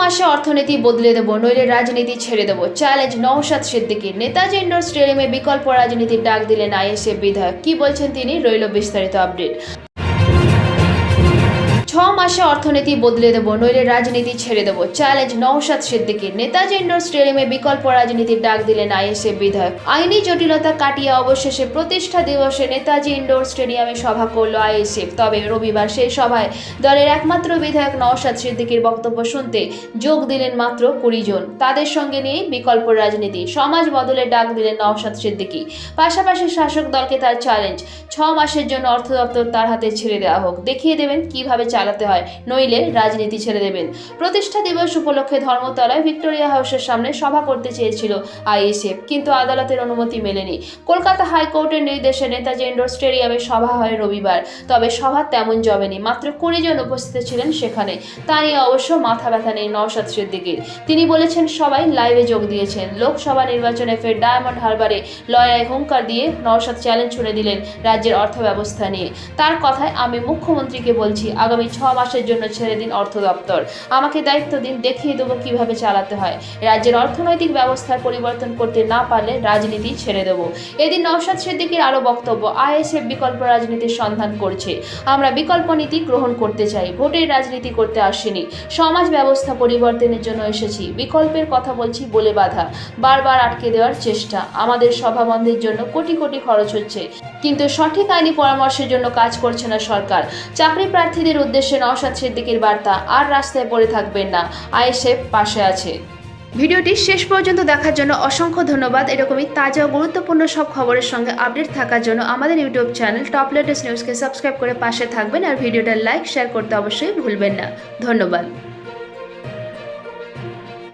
মাসে অর্থনীতি বদলে দেবো, নইলে রাজনীতি ছেড়ে দেবো। চ্যালেঞ্জ নওশাদ সিদ্দিকির। নেতাজি ইন্ডোর স্টেডিয়ামে বিকল্প রাজনীতির ডাক দিলেন আইএসএফ বিধায়ক। কি বলছেন তিনি? রইল বিস্তারিত আপডেট। মাসে অর্থনীতি বদলে দেবো, নইলে রাজনীতি ছেড়ে দেবো। চ্যালেঞ্জ নওশাদ সিদ্দিকীর। নেতাজি ইন্ডোর স্টেডিয়ামে বিকল্প রাজনীতির ডাক দিলেন আইএসএফ বিধায়ক। আইনি জটিলতা কাটিয়ে অবশেষে প্রতিষ্ঠা দিবসে নেতাজি ইন্ডোর স্টেডিয়ামে সভা করল আইএসএফ তবে রবিবার সেই সভায় দলের একমাত্র বিধায়ক নওশাদ সিদ্দিকীর বক্তব্য শুনতে যোগ দিলেন মাত্র কুড়ি জন। তাদের সঙ্গে নিয়ে বিকল্প রাজনীতি। সমাজ বদলের ডাক দিলেন নওশাদ সিদ্দিকী। পাশাপাশি শাসক দলকে তার চ্যালেঞ্জ ছ মাসের জন্য অর্থ দপ্তর তার হাতে ছেড়ে দেওয়া হোক। দেখিয়ে দেবেন কীভাবে চালাতে হয়, নইলে রাজনীতি ছেড়ে দেবেন। প্রতিষ্ঠা দিবস উপলক্ষে ধর্মতলায় ভিক্টোরিয়া হাউসের সামনে সভা করতে চেয়েছিল আইএসএফ, কিন্তু আদালতের অনুমতি মেলেনি। কলকাতা হাইকোর্টের নির্দেশে নেতাজি ইন্ডোর স্টেডিয়ামে সভা হয় রবিবার, তবে সভা তেমন জমেনি, মাত্র কুড়ি জন উপস্থিত ছিলেন সেখানে। তা নিয়ে অবশ্য মাথা ব্যথা নেই নওশাদ সিদ্দিকীর। তিনি বলেছেন, সবাই লাইভে যোগ দিয়েছেন। লোকসভা নির্বাচনে ফের ডায়মন্ড হারবারে লড়াই হুঙ্কার দিয়ে নওশাদ চ্যালেঞ্জ ছুড়ে দিলেন রাজ্যের অর্থ ব্যবস্থা নিয়ে। তার কথায় আমি মুখ্যমন্ত্রীকে বলছি, আগামী ছ মাসের জন্য ছেড়ে দিন অর্থ দপ্তর। আমাকে দায়িত্ব দিন, দেখিয়ে দেবো কীভাবে চালাতে হয়। রাজ্যের অর্থনৈতিক ব্যবস্থার পরিবর্তন করতে না পারলে রাজনীতি ছেড়ে দেবো। এদিন নওশাদ সিদ্দিকীর আরও বক্তব্য, আইএসএফ বিকল্প রাজনীতির সন্ধান করছে। আমরা বিকল্প নীতি গ্রহণ করতে চাই ভোটের রাজনীতি করতে আসিনি। সমাজ ব্যবস্থা পরিবর্তনের জন্য এসেছি, বিকল্পের কথা বলছি বলে বাধা। বারবার আটকে দেওয়ার চেষ্টা, আমাদের সভা বন্ধের জন্য কোটি কোটি খরচ হচ্ছে। কিন্তু সঠিক আইনি পরামর্শের জন্য কাজ করছে না সরকার। চাকরি প্রার্থীদের উদ্দেশ্যে নওশাদ সিদ্দিকির বার্তা আর রাস্তায় পড়ে থাকবেন না। আইএসএফ পাশে আছে। ভিডিওটি শেষ পর্যন্ত দেখার জন্য অসংখ্য ধন্যবাদ। এরকমই তাজা ও গুরুত্বপূর্ণ সব খবরের সঙ্গে আপডেট থাকার জন্য আমাদের ইউটিউব চ্যানেল টপ লেটেস্ট নিউজকে সাবস্ক্রাইব করে পাশে থাকবেন আর ভিডিওটা লাইক, শেয়ার করতে অবশ্যই ভুলবেন না। ধন্যবাদ।